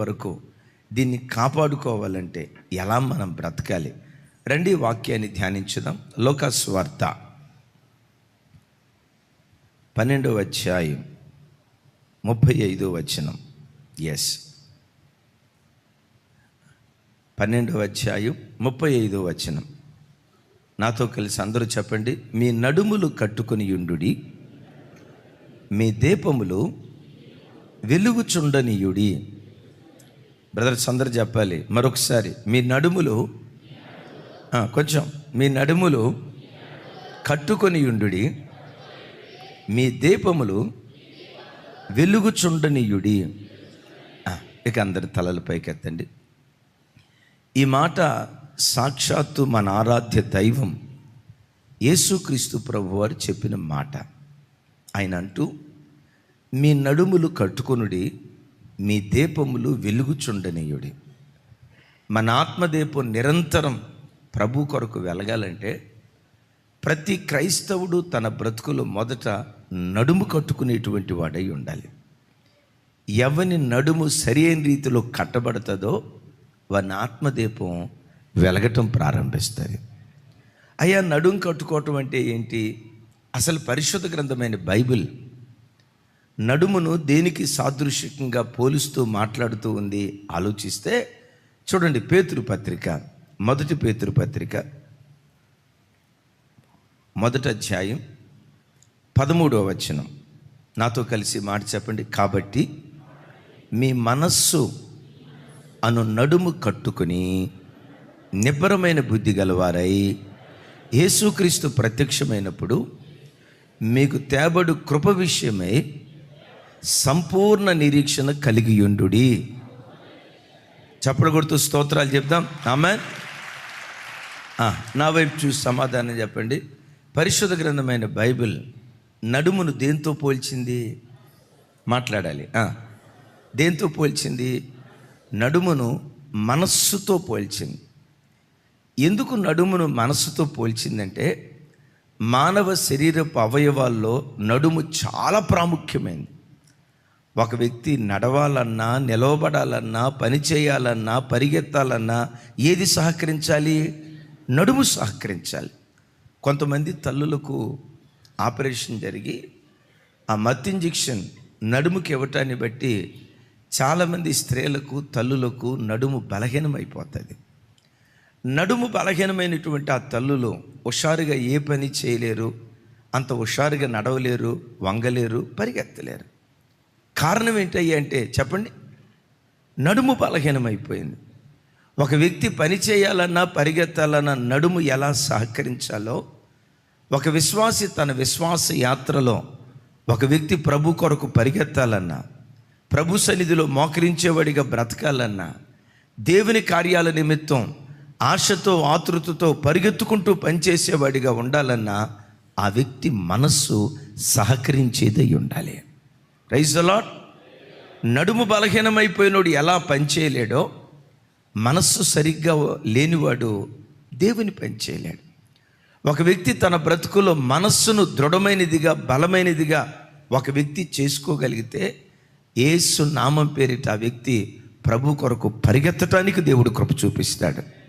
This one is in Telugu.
వరకు దీన్ని కాపాడుకోవాలంటే ఎలా మనం బ్రతకాలి? రండి వాక్యాన్ని ధ్యానించుదాం. లోకస్వార్త పన్నెండవ అధ్యాయం ముప్పై ఐదో వచనం. ఎస్ పన్నెండవ అధ్యాయం ముప్పై ఐదో వచనం. నాతో కలిసి అందరూ చెప్పండి. మీ నడుములు కట్టుకుని యుండుడి మీ దీపములు వెలుగుచుండనీయుడి. బ్రదర్స్ అందరు చెప్పాలి మరొకసారి మీ నడుములు కొంచెం మీ నడుములు కట్టుకొని యుండుడి మీ దీపములు వెలుగుచుండనీయుడి. ఇక అందరి తలలు పైకెత్తండి. ఈ మాట సాక్షాత్తు మన ఆరాధ్య దైవం యేసుక్రీస్తు ప్రభు వారు చెప్పిన మాట. ఆయన అంటూ మీ నడుములు కట్టుకొనుడి మీ దీపములు వెలుగుచుండనీయుడి. మన ఆత్మదీపం నిరంతరం ప్రభు కొరకు వెలగాలంటే ప్రతి క్రైస్తవుడు తన బ్రతుకులు మొదట నడుము కట్టుకునేటువంటి వాడై ఉండాలి. ఎవని నడుము సరైన రీతిలో కట్టబడుతుందో వాని ఆత్మదీపం వెలగటం ప్రారంభిస్తుంది. అయ్యా నడుము కట్టుకోవటం అంటే ఏంటి? అసలు పరిశుద్ధ గ్రంథమైన బైబిల్ నడుమును దేనికి సాదృశ్యంగా పోలుస్తూ మాట్లాడుతూ ఉంది? ఆలోచిస్తే చూడండి పేతురు పత్రిక మొదటి పేతురు పత్రిక. మొదటి అధ్యాయం పదమూడవ వచనం. నాతో కలిసి మాట చెప్పండి. కాబట్టి మీ మనస్సు అను నడుము కట్టుకుని నిబ్బరమైన బుద్ధి గలవారై యేసుక్రీస్తు ప్రత్యక్షమైనప్పుడు మీకు తేబడు కృప విషయమై సంపూర్ణ నిరీక్షణ కలిగి ఉండుడి చప్పుడు కొడుతూ స్తోత్రాలు చెప్దాం. ఆమె నా వైపు చూసి సమాధానం చెప్పండి. పరిశుద్ధ గ్రంథమైన బైబిల్ నడుమును దేంతో పోల్చింది? మాట్లాడాలి. దేంతో పోల్చింది? నడుమును మనస్సుతో పోల్చింది. ఎందుకు నడుమును మనస్సుతో పోల్చిందంటే మానవ శరీరపు అవయవాల్లో నడుము చాలా ప్రాముఖ్యమైనది ఒక వ్యక్తి నడవాలన్నా నిలవబడాలన్నా పని చేయాలన్నా పరిగెత్తాలన్నా ఏది సహకరించాలి? నడుము సహకరించాలి. కొంతమంది తల్లులకు ఆపరేషన్ జరిగి ఆ మత్ ఇంజెక్షన్ నడుముకి ఇవ్వటాన్ని బట్టి చాలామంది స్త్రీలకు తల్లులకు నడుము బలహీనమైపోతుంది. నడుము బలహీనమైనటువంటి ఆ తల్లులు హుషారుగా ఏ పని చేయలేరు అంత హుషారుగా నడవలేరు వంగలేరు పరిగెత్తలేరు. కారణం ఏంటయ్యా అంటే చెప్పండి. నడుము బలహీనమైపోయింది. ఒక వ్యక్తి పని చేయాలన్నా పరిగెత్తాలన్నా నడుము ఎలా సహకరించాలో ఒక విశ్వాసి తన విశ్వాస యాత్రలో ఒక వ్యక్తి ప్రభు కొరకు పరిగెత్తాలన్నా ప్రభు సన్నిధిలో మోకరించేవాడిగా బ్రతకాలన్నా దేవుని కార్యాల నిమిత్తం ఆశతో ఆతృతతో పరిగెత్తుకుంటూ పనిచేసేవాడిగా ఉండాలన్నా ఆ వ్యక్తి మనస్సు సహకరించేదై ఉండాలి. రైజ్ అలాట్ నడుము బలహీనమైపోయినోడు ఎలా పనిచేయలేడో మనస్సు సరిగ్గా లేనివాడు దేవుని పనిచేయలేడు. ఒక వ్యక్తి తన బ్రతుకులో మనస్సును దృఢమైనదిగా బలమైనదిగా ఒక వ్యక్తి చేసుకోగలిగితే ఏసు నామం పేరిట ఆ వ్యక్తి ప్రభు కొరకు పరిగెత్తటానికి దేవుడు కృప చూపిస్తాడు.